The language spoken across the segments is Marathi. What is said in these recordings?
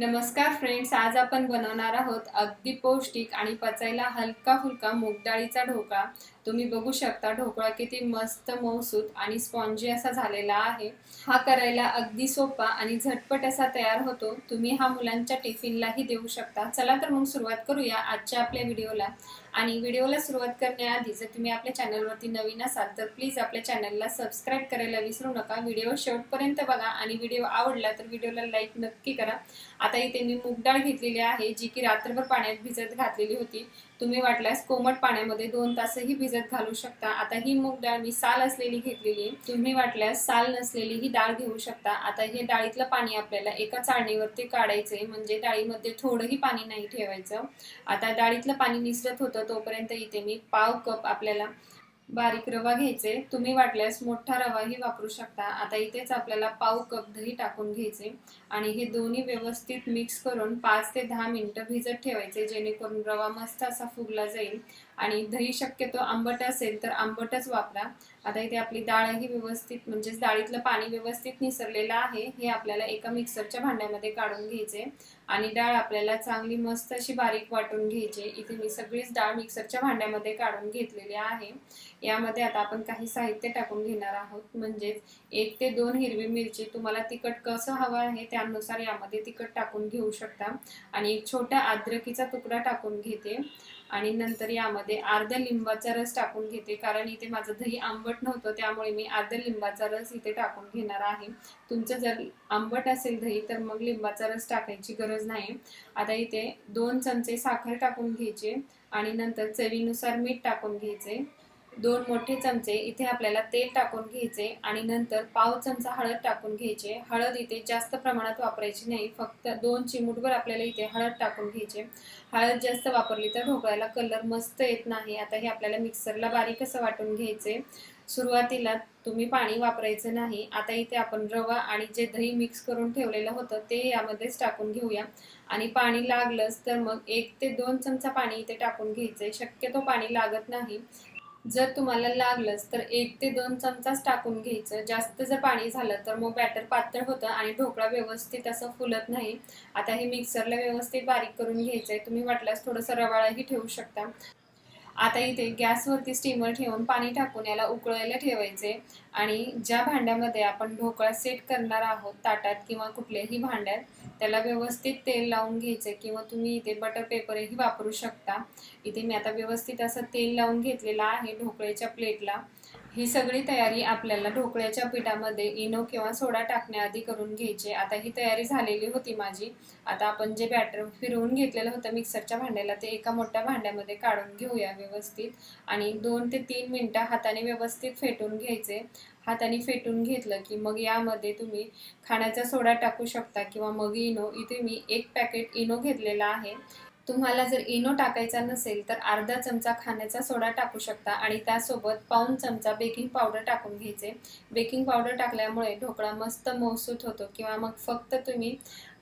नमस्कार फ्रेंड्स आज आपण बनवणार आहोत अगदी पौष्टिक आणि पचायला हलका फुलका मूगडाळीचा ढोकळा. तुम्ही बघू शकता ढोकळा किती मस्त मौसूत आणि स्पॉन्जी असा झालेला आहे. हा करायला अगदी सोपा आणि झटपट असा तयार होतो. तुम्ही हा मुलांच्या टिफिनलाही देऊ शकता. चला तर मग सुरुवात करूया आजच्या आपल्या व्हिडिओला. आणि व्हिडिओला सुरुवात करण्याआधी जर तुम्ही आपल्या चॅनलवरती नवीन असाल तर प्लीज आपल्या चॅनलला सबस्क्राईब करायला विसरू नका. व्हिडिओ शेवटपर्यंत बघा आणि व्हिडिओ आवडला तर व्हिडिओला लाईक नक्की करा. आता इथे मी मूग डाळ घेतलेली आहे जी की रात्रभर पाण्यात भिजत घातलेली होती. तुम्ही वाटल्यास कोमट पाण्यामध्ये दोन तासही भिजत घालू शकता. आता ही मूग डाळ मी साल असलेली घेतलेली. आहे तुम्ही वाटल्यास साल नसलेली ही डाळ घेऊ शकता. आता हे डाळीतलं पाणी आपल्याला एका चाळणीवरती काढायचे म्हणजे डाळीमध्ये थोडंही पाणी नाही ठेवायचं. आता डाळीतलं पाणी निसरत होतं तोपर्यंत इथे मी पाव कप आपल्याला बारीक रवा घ्यायचे. तुम्ही वाटल्यास मोठा रवाही वापरू शकता. आता इथेच आपल्याला पाव कप दही टाकून घ्यायचे आणि हे दोन्ही व्यवस्थित मिक्स करून पाच ते दहा मिनिटं भिजत ठेवायचे जेणेकरून रवा मस्त असा फुगला जाईल. आणि दही शक्यतो आंबट असेल तर आंबटच वापरा. आता इथे आपली डाळही व्यवस्थित म्हणजेच डाळीतलं पाणी व्यवस्थित निसरलेलं आहे हे आपल्याला एका मिक्सरच्या भांड्यामध्ये काढून घ्यायचे. आणि डाळ आपल्याला चांगली मस्त अशी बारीक वाटून घ्यायची. इथे मी सगळीच डाळ मिक्सरच्या भांड्यामध्ये काढून घेतलेली आहे. यामध्ये आता आपण काही साहित्य टाकून घेणार आहोत. म्हणजेच एक ते दोन हिरवी मिरची तुम्हाला तिखट कसं हवं आहे त्यानुसार यामध्ये तिखट टाकून घेऊ शकता. आणि एक छोटा अद्रकीचा तुकडा टाकून घेते. आणि नंतर यामध्ये अर्ध्या लिंबाचा रस टाकून घेते. कारण इथे माझं दही आंबट नव्हतं त्यामुळे मी अर्धा लिंबाचा रस इथे टाकून घेणार आहे. तुमचं जर आंबट असेल दही तर मग लिंबाचा रस टाकायची गरज नाही. आता इथे दोन चमचे साखर टाकून घ्यायचे आणि नंतर चवीनुसार मीठ टाकून घ्यायचे. दोन मोठे चमचे इथे आपल्याला तेल टाकून घ्यायचे आणि नंतर पाव चमचा हळद टाकून घ्यायचे. हळद इथे जास्त प्रमाणात वापरायची नाही फक्त दोन चिमूटभर आपल्याला इथे हळद टाकून घ्यायचे. हळद जास्त वापरली तर ढोकळ्याला कलर मस्त येत नाही. आता हे आपल्याला मिक्सरला बारीक असं वाटून घ्यायचे. सुरुवातीला तुम्ही पाणी वापरायचं नाही. आता इथे आपण रवा आणि जे दही मिक्स करून ठेवलेलं होतं ते यामध्येच टाकून घेऊया. आणि पाणी लागलंच तर मग एक ते दोन चमचा पाणी इथे टाकून घ्यायचंय. शक्यतो पाणी लागत नाही. जर तुम्हाला लागलंच तर एक ते दोन चमचाच टाकून घ्यायचं. जास्त जर पाणी झालं तर मग बॅटर पातळ होतं आणि ढोकळा व्यवस्थित असं फुलत नाही. आता हे मिक्सरला व्यवस्थित बारीक करून घ्यायचंय. तुम्ही वाटल्यास थोडंसं रवाळाही ठेवू शकता. आता इथे गॅसवरती स्टीमर ठेवून पाणी टाकून याला उकळायला ठेवायचे आणि ज्या भांड्यामध्ये आपण ढोकळा सेट करणार आहोत ताटात किंवा कुठल्याही भांड्यात त्याला व्यवस्थित तेल लावून घ्यायचे किंवा तुम्ही इथे बटर पेपरही वापरू शकता. इथे मी आता व्यवस्थित असं तेल लावून घेतलेलं आहे ढोकळ्याच्या प्लेटला ही सगळी तयारी आपल्याला ढोकळ्याच्या पिठामध्ये इनो किंवा सोडा टाकण्याआधी करून घ्यायची. आता ही तयारी झालेली होती माझी. आता आपण जे बॅटर फिरवून घेतलेलं होतं मिक्सरच्या भांड्याला ते एका मोठ्या भांड्यामध्ये काढून घेऊया व्यवस्थित. आणि दोन ते तीन मिनटं हाताने व्यवस्थित फेटून घ्यायचे. हाताने फेटून घेतलं की मग यामध्ये तुम्ही खाण्याचा सोडा टाकू शकता किंवा मग इनो इथे मी एक पॅकेट इनो घेतलेला आहे. तुम्हाला जर इनो टाकायचा नसेल तर अर्धा चमचा खाण्याचा सोडा टाकू शकता आणि त्यासोबत पाऊन चमचा बेकिंग पावडर टाकून घ्यायचे. बेकिंग पावडर टाकल्यामुळे ढोकळा मस्त मौसूत होतो किंवा मग फक्त तुम्ही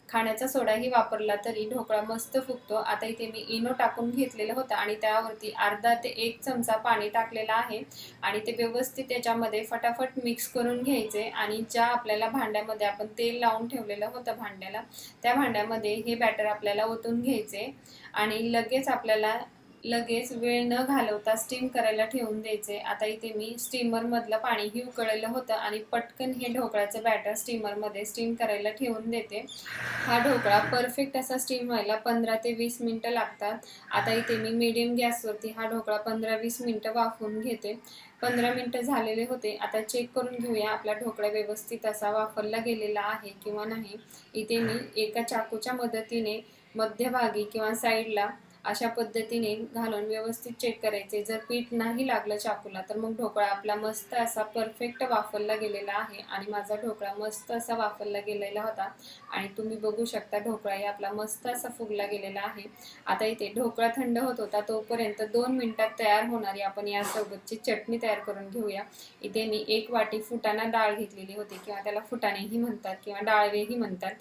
खाण्याचा सोडाही वापरला तरी ढोकळा मस्त फुगतो. आता इथे मी इनो टाकून घेतलेलं होतं आणि त्यावरती अर्धा ते एक चमचा पाणी टाकलेला आहे. आणि ते व्यवस्थित त्याच्यामध्ये फटाफट मिक्स करून घ्यायचे आणि ज्या आपल्याला भांड्यामध्ये आपण तेल लावून ठेवलेलं होतं भांड्याला त्या भांड्यामध्ये हे बॅटर आपल्याला ओतून घ्यायचे. आणि लगेच आपल्याला लगेच वेळ न घालवता स्टीम करायला ठेवून द्यायचे. आता इथे मी स्टीमरमधलं पाणीही उकळलेलं होतं आणि पटकन हे ढोकळ्याचं बॅटर स्टीमरमध्ये स्टीम करायला ठेवून देते. हा ढोकळा परफेक्ट असा स्टीम व्हायला पंधरा ते वीस मिनटं लागतात. आता इथे मी मीडियम गॅसवरती हा ढोकळा पंधरा वीस मिनटं वाफवून घेते. पंधरा मिनटं झालेले होते. आता चेक करून घेऊया आपला ढोकळा व्यवस्थित असा वापरला गेलेला आहे किंवा नाही. इथे मी एका चाकूच्या मदतीने मध्यभागी किंवा साईडला अशा पद्धतीने घालून व्यवस्थित चेक करायचे. जर पीठ नाही लागलं चाकूला तर मग ढोकळा आपला मस्त असा परफेक्ट वाफरला गेलेला आहे आणि माझा ढोकळा मस्त असा वाफरला गेलेला होता. आणि तुम्ही बघू शकता ढोकळाही आपला मस्त असा फुगला गेलेला आहे. आता इथे ढोकळा थंड होत होता तोपर्यंत दोन मिनिटात तयार होणारी आपण यासोबतची चटणी तयार करून घेऊया. इथे मी एक वाटी फुटाणा डाळ घेतलेली होती किंवा त्याला फुटाणेही म्हणतात किंवा डाळवेही म्हणतात.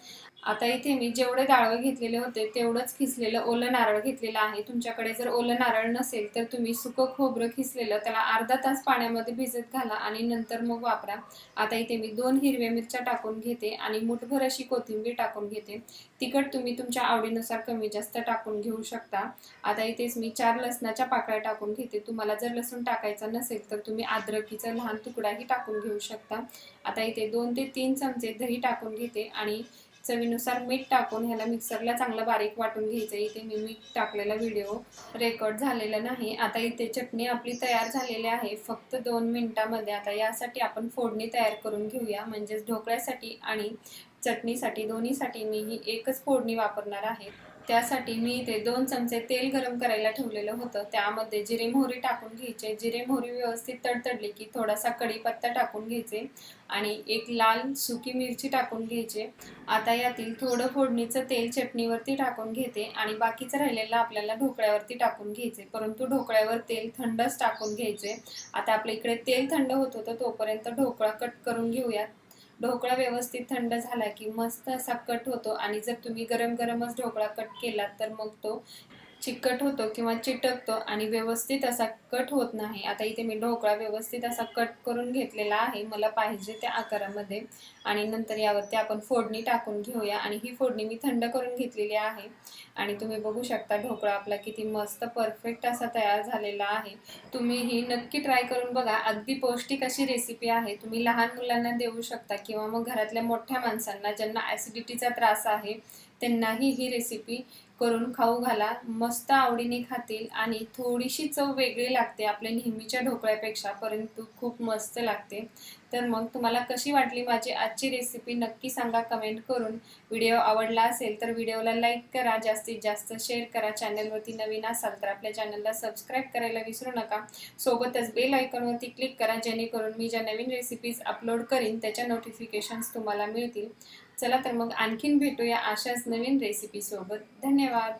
आता इथे मी जेवढे डाळवे घेतलेले होते तेवढंच खिसलेलं ओलं नारळ घेतलेलं घेतलेलं आहे. तुमच्याकडे जर ओलं नारळ नसेल तर तुम्ही सुकं खोबरं खिसलेलं त्याला अर्धा तास पाण्यामध्ये भिजत घाला आणि नंतर मग वापरा. आता इथे मी दोन हिरव्या मिरच्या टाकून घेते आणि मुठभर अशी कोथिंबीर टाकून घेते. तिखट तुम्ही तुमच्या आवडीनुसार कमी जास्त टाकून घेऊ शकता. आता इथेच मी चार लसणाच्या पाकळ्या टाकून घेते. तुम्हाला जर लसूण टाकायचा नसेल तर तुम्ही अद्रकीचा लहान तुकडाही टाकून घेऊ शकता. आता इथे दोन ते तीन चमचे दही टाकून घेते आणि चवीनुसार मीठ टाकून ह्याला मिक्सरला चांगलं बारीक वाटून घ्यायचं. इथे मी मीठ टाकलेला व्हिडिओ रेकॉर्ड झालेला नाही. आता इथे चटणी आपली तयार झालेली आहे. फक्त दोन मिनटामध्ये आता यासाठी आपण फोडणी तयार करून घेऊया. म्हणजेच ढोकळ्यासाठी आणि चटणीसाठी दोन्हीसाठी मी ही एकच फोडणी वापरणार आहे. त्यासाठी मी इथे दोन चमचे तेल गरम करायला ठेवलेलं होतं. त्यामध्ये जिरे मोहरी टाकून घ्यायचे. जिरे मोहरी व्यवस्थित तडतडली की थोडासा कढीपत्ता टाकून घ्यायचे आणि एक लाल सुकी मिरची टाकून घ्यायचे. आता यातील थोडं फोडणीचं तेल चटणीवरती टाकून घेते आणि बाकीचं राहिलेलं आपल्याला ढोकळ्यावरती टाकून घ्यायचे. परंतु ढोकळ्यावर तेल थंडच टाकून घ्यायचे. आता आपल्या इकडे तेल थंड होत होतं तोपर्यंत ढोकळा कट करून घेऊयात. ढोकळा व्यवस्थित थंड झाला की मस्त असा कट होतो आणि जर तुम्ही गरम गरमच ढोकळा कट केला तर मग तो चिकट होतो किंवा चिटकतो आणि व्यवस्थित असा कट होत नाही. आता इथे मी ढोकळा व्यवस्थित असा कट करून घेतलेला आहे. मला पाहिजे त्या आकारामध्ये. आणि नंतर यावरती आपण फोडणी टाकून घेऊया. आणि ही फोडणी मी थंड करून घेतलेली आहे. आणि तुम्ही बघू शकता ढोकळा आपला किती मस्त परफेक्ट असा तयार झालेला आहे. तुम्ही ही नक्की ट्राय करून बघा. अगदी पौष्टिक अशी रेसिपी आहे. तुम्ही लहान मुलांना देऊ शकता किंवा मग घरातल्या मोठ्या माणसांना ज्यांना ॲसिडिटीचा त्रास आहे त्यांनाही ही रेसिपी करून खाऊ घाला. मस्त आवडीने खातील आणि थोडीशी चव वेगळी लागते आपल्या नेहमीच्या ढोकळ्यापेक्षा परंतु खूप मस्त लागते. तर मग तुम्हाला कशी वाटली माझी आजची रेसिपी नक्की सांगा कमेंट करून. व्हिडिओ आवडला असेल तर व्हिडिओला लाईक करा. जास्तीत जास्त शेअर करा. चॅनलवरती नवीन असाल तर आपल्या चॅनलला सबस्क्राईब करायला विसरू नका. सोबतच बेल आयकॉनवरती क्लिक करा. जेणेकरून मी ज्या नवीन रेसिपीज अपलोड करीन त्याच्या नोटिफिकेशन्स तुम्हाला मिळतील. चला तर मग आणखीन भेटूया अशाच नवीन रेसिपीसोबत धन्यवाद.